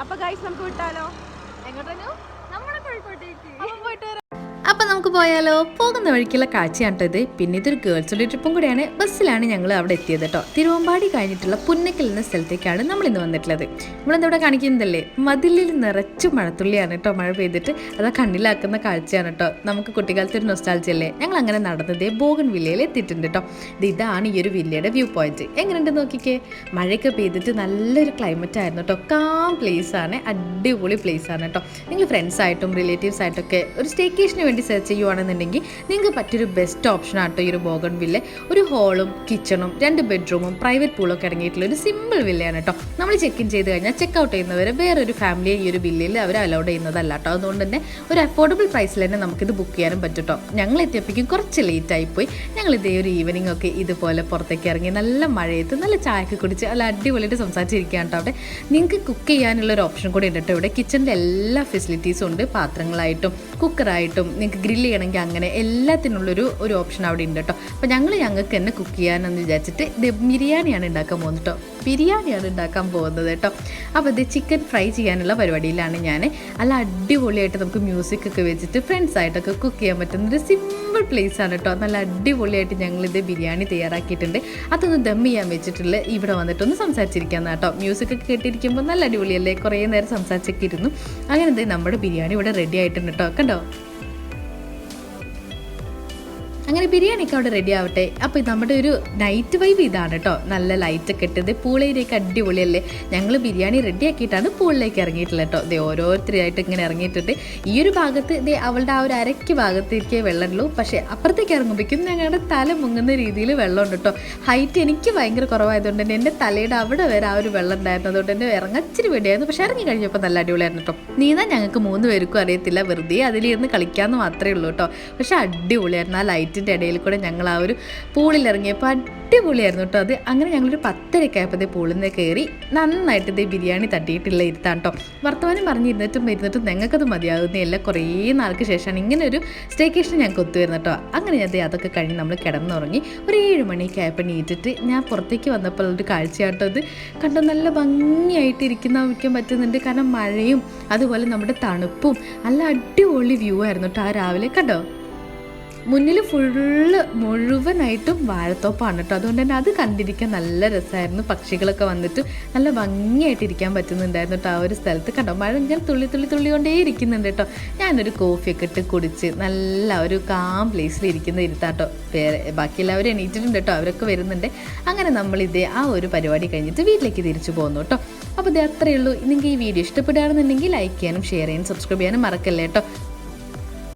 അപ്പൊ ഗൈസ് നമുക്ക് വിട്ടാലോ? എങ്ങോട്ടു നമ്മുടെ കോഴിക്കോട്ടേക്ക്. പോയിട്ട്. അപ്പം നമുക്ക് പോയാലോ? പോകുന്ന വഴിക്കുള്ള കാഴ്ചയാണ് ഇത്. പിന്നെ ഇതൊരു ഗേൾസ് ഡേ ട്രിപ്പും കൂടെയാണ്. ബസ്സിലാണ് ഞങ്ങൾ അവിടെ എത്തിയത് കേട്ടോ തിരുവമ്പാടി കഴിഞ്ഞിട്ടുള്ള പുന്നക്കൽ എന്ന സ്ഥലത്തേക്കാണ് നമ്മൾ ഇന്ന് വന്നിട്ടുള്ളത്. നമ്മളിന്നിവിടെ കാണിക്കുന്നതല്ലേ? മതിലിൽ നിറച്ച് മഴത്തുള്ളിയാണ് കേട്ടോ മഴ പെയ്തിട്ട്. അത് കണ്ണിലാക്കുന്ന കാഴ്ചയാണ് കേട്ടോ നമുക്ക് കുട്ടിക്കാലത്ത് ഒരു നൊസ്റ്റാൾജിയല്ലേ ഞങ്ങൾ അങ്ങനെ നടന്നത് ബോഗൻ വില്ലയിൽ എത്തിയിട്ടുണ്ട് കേട്ടോ ഇതാണ് ഈ ഒരു വില്ലയുടെ വ്യൂ പോയിന്റ് എങ്ങനെയുണ്ട് നോക്കിക്കേ? മഴയൊക്കെ പെയ്തിട്ട് നല്ലൊരു ക്ലൈമറ്റ് ആയിരുന്നു കേട്ടോ കാം പ്ലേസ് ആണ്. അടിപൊളി പ്ലേസ് ആണ് കേട്ടോ നിങ്ങൾ ഫ്രണ്ട്സ് ആയിട്ടും റിലേറ്റീവ്സ് ആയിട്ടൊക്കെ ഒരു സ്റ്റേക്കേഷന് വേണ്ടി സെർച്ച് ചെയ്യുവാണെന്നുണ്ടെങ്കിൽ നിങ്ങൾക്ക് പറ്റിയൊരു ബെസ്റ്റ് ഓപ്ഷൻ ആട്ടോ ഈ ഒരു ബോഗൺ വില്ല ഒരു ഹോളും കിച്ചണും രണ്ട് ബെഡ്റൂമും പ്രൈവറ്റ് പൂളൊക്കെ അടങ്ങിയിട്ടുള്ള ഒരു സിമ്പിൾ വില്ലയാണ് കേട്ടോ നമ്മൾ ചെക്ക് ഇൻ ചെയ്ത് കഴിഞ്ഞാൽ ചെക്ക് ഔട്ട് ചെയ്യുന്നവരെ വേറൊരു ഫാമിലിയെ ഈ ഒരു വില്ലയിൽ അവർ അലൗഡ് ചെയ്യുന്നതല്ല കേട്ടോ അതുകൊണ്ട് തന്നെ ഒരു അഫോർഡബിൾ പ്രൈസിൽ തന്നെ നമുക്കിത് ബുക്ക് ചെയ്യാനും പറ്റും കേട്ടോ ഞങ്ങൾ എത്തിയപ്പോഴേക്കും കുറച്ച് ലേറ്റ് ആയിപ്പോയി. ഞങ്ങൾ ഇതേ ഒരു ഈവനിങ് ഒക്കെ ഇതുപോലെ പുറത്തേക്ക് ഇറങ്ങി നല്ല മഴയത്ത് നല്ല ചായയൊക്കെ കുടിച്ച് നല്ല അടിപൊളിയായിട്ട് സംസാരിച്ചിരിക്കുകയാണ് കേട്ടോ അവിടെ. നിങ്ങൾക്ക് കുക്ക് ചെയ്യാനുള്ള ഒരു ഓപ്ഷൻ കൂടി ഉണ്ട് കേട്ടോ ഇവിടെ. കിച്ചണിന്റെ എല്ലാ ഫെസിലിറ്റീസും ഉണ്ട്. പാത്രങ്ങളായിട്ടും കുക്കറായിട്ടും നിങ്ങൾക്ക് ഗ്രില്ല് ചെയ്യണമെങ്കിൽ അങ്ങനെ എല്ലാത്തിനുള്ളൊരു ഒരു ഓപ്ഷൻ അവിടെ ഉണ്ട് കേട്ടോ അപ്പോൾ ഞങ്ങൾ ഞങ്ങൾക്ക് തന്നെ കുക്ക് ചെയ്യാനെന്ന് വിചാരിച്ചിട്ട് ഇത് ബിരിയാണിയാണ് ഉണ്ടാക്കാൻ പോകുന്നത് കേട്ടോ ബിരിയാണിയാണ് ഉണ്ടാക്കാൻ പോകുന്നത് കേട്ടോ അപ്പോൾ ഇത് ചിക്കൻ ഫ്രൈ ചെയ്യാനുള്ള പരിപാടിയിലാണ് ഞാൻ നല്ല അടിപൊളിയായിട്ട് നമുക്ക് മ്യൂസിക് ഒക്കെ വെച്ചിട്ട് ഫ്രണ്ട്സ് ആയിട്ടൊക്കെ കുക്ക് ചെയ്യാൻ പറ്റുന്ന ഒരു സിമ്പിൾ പ്ലേസ് ആണ് കേട്ടോ നല്ല അടിപൊളിയായിട്ട് ഞങ്ങളിത് ബിരിയാണി തയ്യാറാക്കിയിട്ടുണ്ട്. അതൊന്ന് ദം ചെയ്യാൻ വെച്ചിട്ടുള്ള ഇവിടെ വന്നിട്ടൊന്ന് സംസാരിച്ചിരിക്കാൻ കേട്ടോ മ്യൂസിക് ഒക്കെ കേട്ടിരിക്കുമ്പോൾ നല്ല അടിപൊളിയല്ലേ? കുറേ നേരം സംസാരിച്ചൊക്കെ ഇരുന്നു. അങ്ങനെ നമ്മുടെ ബിരിയാണി ഇവിടെ റെഡി ആയിട്ടുണ്ട് കേട്ടോ കണ്ടോ? അങ്ങനെ ബിരിയാണിയൊക്കെ അവിടെ റെഡി ആവട്ടെ. അപ്പോൾ നമ്മുടെ ഒരു നൈറ്റ് വൈബ് ഇതാണ് കേട്ടോ നല്ല ലൈറ്റൊക്കെ ഇട്ടത് പൂളയിലേക്ക് അടിപൊളിയല്ലേ? ഞങ്ങൾ ബിരിയാണി റെഡി ആക്കിയിട്ടാണ് പൂളിലേക്ക് ഇറങ്ങിയിട്ടുള്ളത് കേട്ടോ ദേ ഓരോരുത്തരായിട്ട് ഇങ്ങനെ ഇറങ്ങിയിട്ടുണ്ട്. ഈ ഒരു ഭാഗത്ത് ദേ അവളുടെ ആ ഒരു അരയ്ക്ക് ഭാഗത്തേക്ക് വെള്ളമുള്ളൂ. പക്ഷേ അപ്പുറത്തേക്ക് ഇറങ്ങുമ്പോഴേക്കും ഞങ്ങളുടെ തല മുങ്ങുന്ന രീതിയിൽ വെള്ളമുണ്ട് കേട്ടോ ഹൈറ്റ് എനിക്ക് ഭയങ്കര കുറവായതുകൊണ്ട് തന്നെ എന്റെ തലയുടെ അവിടെ വരെ ആ ഒരു വെള്ളം ഉണ്ടായിരുന്നു. അതുകൊണ്ട് തന്നെ ഇറങ്ങച്ചിരി വേണ്ടിയായിരുന്നു പക്ഷേ ഇറങ്ങി കഴിഞ്ഞപ്പോൾ നല്ല അടിപൊളിയായിരുന്നു കേട്ടോ നീന്താൻ ഞങ്ങൾക്ക് മൂന്ന് പേർക്കും അറിയത്തില്ല. വെറുതെ അതിലിരുന്ന് കളിക്കാമെന്ന് മാത്രമേ ഉള്ളൂ കേട്ടോ പക്ഷേ അടിപൊളിയായിരുന്നു. ആ ലൈറ്റിന്റെ ഇടയിൽ കൂടെ ഞങ്ങൾ ആ ഒരു പൂളിൽ ഇറങ്ങിയപ്പോൾ അടിപൊളിയായിരുന്നു കേട്ടോ. അത് അങ്ങനെ ഞങ്ങളൊരു പത്തരക്കായപ്പോൾ പൂളിൽ നിന്ന് കയറി നന്നായിട്ട് ഇതേ ബിരിയാണി തട്ടിയിട്ടില്ല ഇരുത്താൻ കേട്ടോ വർത്തമാനം പറഞ്ഞിരുന്നിട്ടും ഇരുന്നിട്ടും ഞങ്ങൾക്കത് മതിയാകുന്നില്ല കുറേ നാൾക്ക് ശേഷമാണ് ഇങ്ങനെ ഒരു സ്റ്റേക്കേഷൻ ഞങ്ങൾക്ക് ഒത്തുവരുന്നത് കേട്ടോ. അങ്ങനെ ഞാൻ അതൊക്കെ കഴിഞ്ഞ് നമ്മൾ കിടന്നുറങ്ങി ഒരു ഏഴ് മണിയൊക്കെ ആയപ്പോൾ നീറ്റിട്ട് ഞാൻ പുറത്തേക്ക് വന്നപ്പോൾ ഒരു കാഴ്ചയാട്ടോ അത് കണ്ടോ നല്ല ഭംഗിയായിട്ട് ഇരിക്കുന്ന വയ്ക്കാൻ പറ്റുന്നുണ്ട്. കാരണം മഴയും അതുപോലെ നമ്മുടെ തണുപ്പും നല്ല അടിപൊളി വ്യൂ ആയിരുന്നു കേട്ടോ ആ രാവിലെ. കണ്ടോ? മുന്നിൽ ഫുള്ള് മുഴുവനായിട്ടും വാഴത്തോപ്പാണ് കേട്ടോ അതുകൊണ്ട് തന്നെ അത് കണ്ടിരിക്കാൻ നല്ല രസമായിരുന്നു. പക്ഷികളൊക്കെ വന്നിട്ട് നല്ല ഭംഗിയായിട്ട് ഇരിക്കാൻ പറ്റുന്നുണ്ടായിരുന്നു കേട്ടോ ആ ഒരു സ്ഥലത്ത്. കണ്ടോ മഴ ഞാൻ തുള്ളി തുള്ളി തുള്ളി കൊണ്ടേ ഇരിക്കുന്നുണ്ട് കേട്ടോ ഞാനൊരു കോഫിയൊക്കെ ഇട്ട് കുടിച്ച് നല്ല ഒരു കാം പ്ലേസിൽ ഇരിക്കുന്ന ഇരുത്താട്ടോ വേറെ ബാക്കി എല്ലാവരും എണീറ്റിട്ടുണ്ട് കേട്ടോ അവരൊക്കെ വരുന്നുണ്ട്. അങ്ങനെ നമ്മൾ ഇതേ ആ ഒരു പരിപാടി കഴിഞ്ഞിട്ട് വീട്ടിലേക്ക് തിരിച്ചു പോകുന്നു കേട്ടോ അപ്പോൾ ഇത് അത്രയേ ഉള്ളൂ നിങ്ങൾക്ക് ഈ വീഡിയോ ഇഷ്ടപ്പെടുകയാണെന്നുണ്ടെങ്കിൽ ലൈക്ക് ചെയ്യാനും ഷെയർ ചെയ്യാനും സബ്സ്ക്രൈബ് ചെയ്യാനും മറക്കല്ലേ കേട്ടോ